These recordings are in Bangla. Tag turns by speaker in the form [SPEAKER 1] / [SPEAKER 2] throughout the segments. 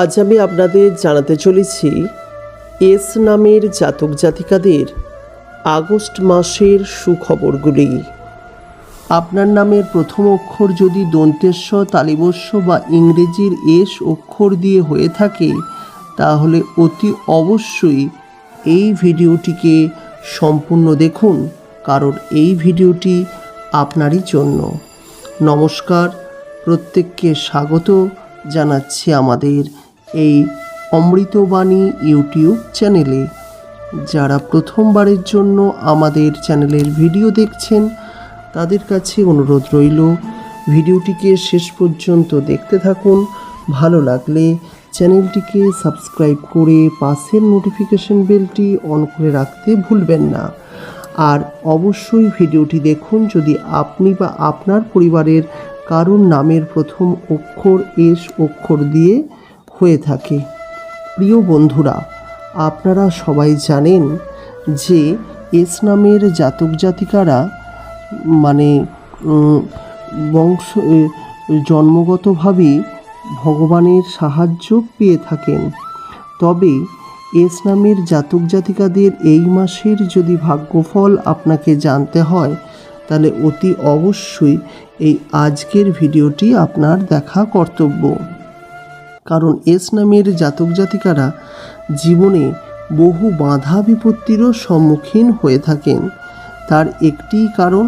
[SPEAKER 1] আজ আমি আপনাদের জানাতে চলেছি, এস নামের জাতক জাতিকাদের আগস্ট মাসের সুখবরগুলি। আপনার নামের প্রথম অক্ষর যদি দন্তেস্ব তালিবস্য বা ইংরেজির এস অক্ষর দিয়ে হয়ে থাকে, তাহলে অতি অবশ্যই এই ভিডিওটিকে সম্পূর্ণ দেখুন, কারণ এই ভিডিওটি আপনারই জন্য। নমস্কার, প্রত্যেককে স্বাগত জানাচ্ছি আমাদের এই অমৃতবাণী ইউটিউব চ্যানেলে। যারা প্রথমবারের জন্য আমাদের চ্যানেলের ভিডিও দেখছেন, তাদের কাছে অনুরোধ রইল, ভিডিওটিকে শেষ পর্যন্ত দেখতে থাকুন। ভালো লাগলে চ্যানেলটিকে সাবস্ক্রাইব করে পাশের নোটিফিকেশন বেলটি অন করে রাখতে ভুলবেন না। আর অবশ্যই ভিডিওটি দেখুন যদি আপনি বা আপনার পরিবারের কারুর নামের প্রথম অক্ষর এস অক্ষর দিয়ে হয়ে থাকে। প্রিয় বন্ধুরা, আপনারা সবাই জানেন যে এস নামের জাতক জাতিকারা মানে বংশ জন্মগতভাবে ভগবানের সাহায্য পেয়ে থাকেন। তবে এস নামের জাতক জাতিকাদের এই মাসের যদি ভাগ্যফল আপনাকে জানতে হয়, তাহলে অতি অবশ্যই এই আজকের ভিডিওটি আপনার দেখা কর্তব্য। কারণ এস নামের জাতক জাতিকারা জীবনে বহু বাধা বিপত্তিরও সম্মুখীন হয়ে থাকেন। তার একটি কারণ,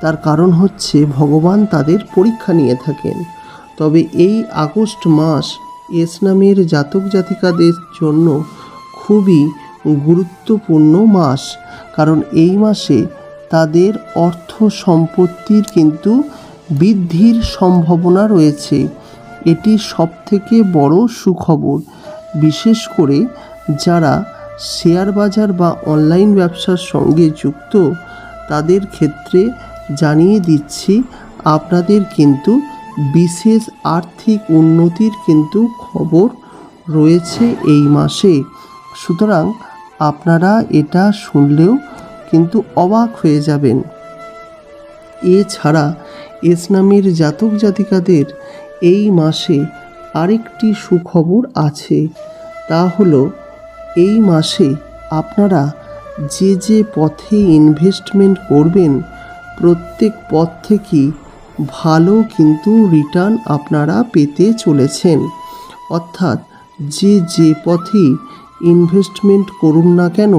[SPEAKER 1] তার কারণ হচ্ছে ভগবান তাদের পরীক্ষা নিয়ে থাকেন। তবে এই আগস্ট মাস এস নামের জাতক জাতিকাদের জন্য খুবই গুরুত্বপূর্ণ মাস, কারণ এই মাসে তাদের অর্থ সম্পত্তির কিন্তু বৃদ্ধির সম্ভাবনা রয়েছে। এটি সবথেকে বড় সুখবর। বিশেষ করে যারা শেয়ার বাজার বা অনলাইন ব্যবসার সঙ্গে যুক্ত, তাদের ক্ষেত্রে জানিয়ে দিচ্ছি, আপনাদের কিন্তু বিশেষ আর্থিক উন্নতির কিন্তু খবর রয়েছে এই মাসে। সুতরাং আপনারা এটা শুনলেও কিন্তু অবাক হয়ে যাবেন। এছাড়া এস নামের জাতক জাতিকাদের এই মাসে আরেকটি সুখবর আছে। তা হলো, এই মাসে আপনারা যে যে পথে ইনভেস্টমেন্ট করবেন, প্রত্যেক পথ থেকেই ভালো কিন্তু রিটার্ন আপনারা পেতে চলেছেন। অর্থাৎ যে যে পথেই ইনভেস্টমেন্ট করুন না কেন,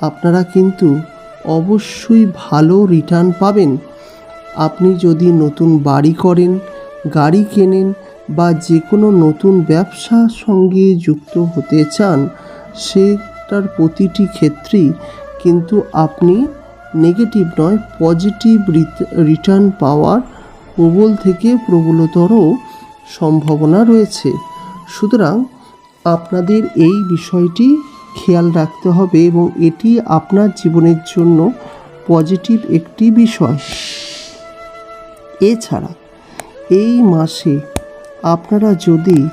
[SPEAKER 1] আপনারা কিন্তু অবশ্যই ভালো রিটার্ন পাবেন। আপনি যদি নতুন বাড়ি করেন গাড়ি কেনেন বা যে কোনো নতুন ব্যবসার সঙ্গে যুক্ত হতে চান, সেটার প্রতিটি ক্ষেত্রেই কিন্তু আপনি নেগেটিভ নয় পজিটিভ রিটার্ন পাওয়ার প্রবল থেকে প্রবলতর সম্ভাবনা রয়েছে। সুতরাং আপনাদের এই বিষয়টি খেয়াল রাখতে হবে এবং এটি আপনার জীবনের জন্য পজিটিভ একটি বিষয়। এছাড়া এই মাসে আপনারা যদি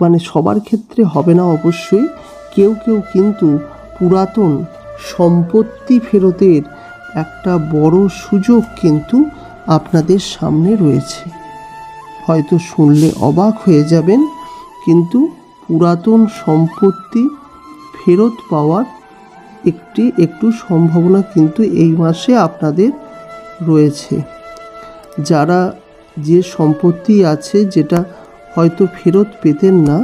[SPEAKER 1] মানে সবার ক্ষেত্রে হবে না অবশ্যই, কেউ কেউ কিন্তু পুরাতন সম্পত্তি ফেরতের একটা বড় সুযোগ কিন্তু আপনাদের সামনে রয়েছে। হয়তো শুনলে অবাক হয়ে যাবেন, কিন্তু পুরাতন সম্পত্তি ফেরত পাওয়ার একটি, একটু সম্ভাবনা কিন্তু এই মাসে আপনাদের রয়েছে। যারা যে সম্পত্তি আছে যেটা হয়তো ফেরত পেতেন না,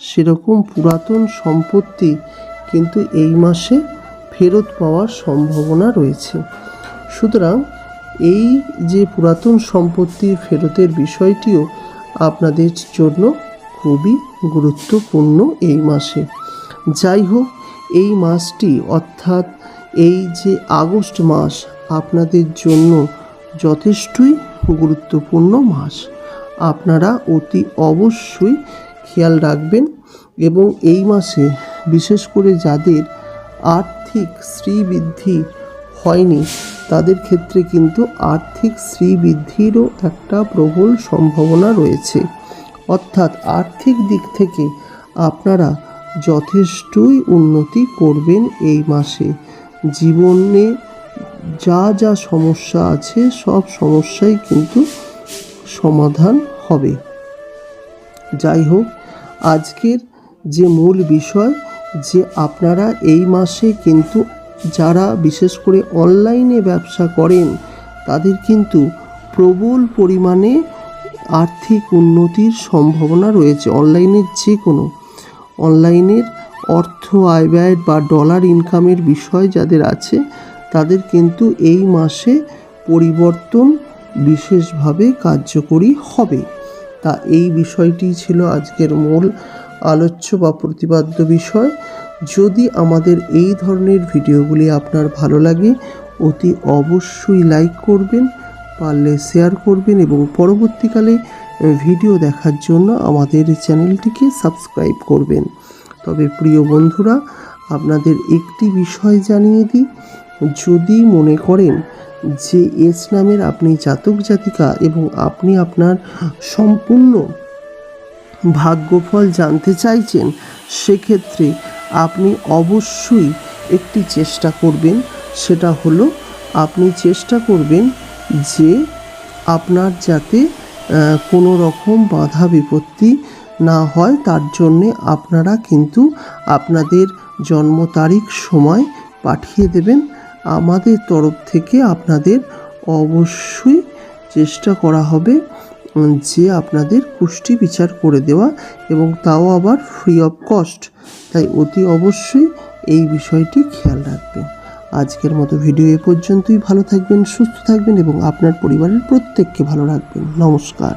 [SPEAKER 1] সেরকম পুরাতন সম্পত্তি কিন্তু এই মাসে ফেরত পাওয়ার সম্ভাবনা রয়েছে। সুতরাং এই যে পুরাতন সম্পত্তির ফেরতের বিষয়টিও আপনাদের জন্য খুবই গুরুত্বপূর্ণ এই মাসে। যাই হোক, এই মাসটি অর্থাৎ এই যে আগস্ট মাস আপনাদের জন্য যথেষ্টই গুরুত্বপূর্ণ মাস। আপনারা অতি অবশ্যই খেয়াল রাখবেন এবং এই মাসে, বিশেষ করে যাদের আর্থিক শ্রীবৃদ্ধি হয়নি, তাদের ক্ষেত্রে কিন্তু আর্থিক শ্রীবৃদ্ধিরও একটা প্রবল সম্ভাবনা রয়েছে। অর্থাৎ আর্থিক দিক থেকে আপনারা যথেষ্টই উন্নতি করবেন এই মাসে। জীবনে যা যা সমস্যা আছে, সব সমস্যাই কিন্তু সমাধান হবে। যাই হোক, আজকের যে মূল বিষয়, যে আপনারা এই মাসে কিন্তু যারা বিশেষ করে অনলাইনে ব্যবসা করেন, তাদের কিন্তু প্রবল পরিমাণে আর্থিক উন্নতির সম্ভাবনা রয়েছে, অনলাইনের যে কোনো অনলাইনের অর্থ আয় ব্যয় বা ডলার ইনকামের বিষয় যাদের আছে তাদের কিন্তু এই মাসে পরিবর্তন বিশেষভাবে কার্যকরী হবে। তা এই বিষয়টি ছিল আজকের মূল আলোচ্য বা প্রতিপাদ্য বিষয়। যদি আমাদের এই ধরনের ভিডিওগুলি আপনার ভালো লাগে, অতি অবশ্যই লাইক করবেন, পারলে শেয়ার করবেন এবং পরবর্তীকালে ভিডিও দেখার জন্য আমাদের চ্যানেলটিকে সাবস্ক্রাইব করবেন। তবে প্রিয় বন্ধুরা, আপনাদের একটি বিষয় জানিয়ে দিই যদি মনে করেন যে এস নামের আপনি জাতক, জাতিকা এবং আপনি আপনার সম্পূর্ণ ভাগ্যফল জানতে চাইছেন, সেক্ষেত্রে আপনি অবশ্যই একটি চেষ্টা করবেন। সেটা হলো আপনি চেষ্টা করবেন যে আপনার যাতে কোনো রকম বাধা বিপত্তি না হয়, তার জন্যে আপনারা কিন্তু আপনাদের জন্ম তারিখ সময় পাঠিয়ে দেবেন। আমাদের তরফ থেকে আপনাদের অবশ্যই চেষ্টা করা হবে যে আপনাদের কুষ্টি বিচার করে দেওয়া এবং তাও আবার ফ্রি অফ কস্ট তাই অতি অবশ্যই এই বিষয়টি খেয়াল রাখবেন। আজকের মতো ভিডিও এ পর্যন্তই। ভালো থাকবেন, সুস্থ থাকবেন এবং আপনার পরিবারের প্রত্যেককে ভালো রাখবেন। নমস্কার।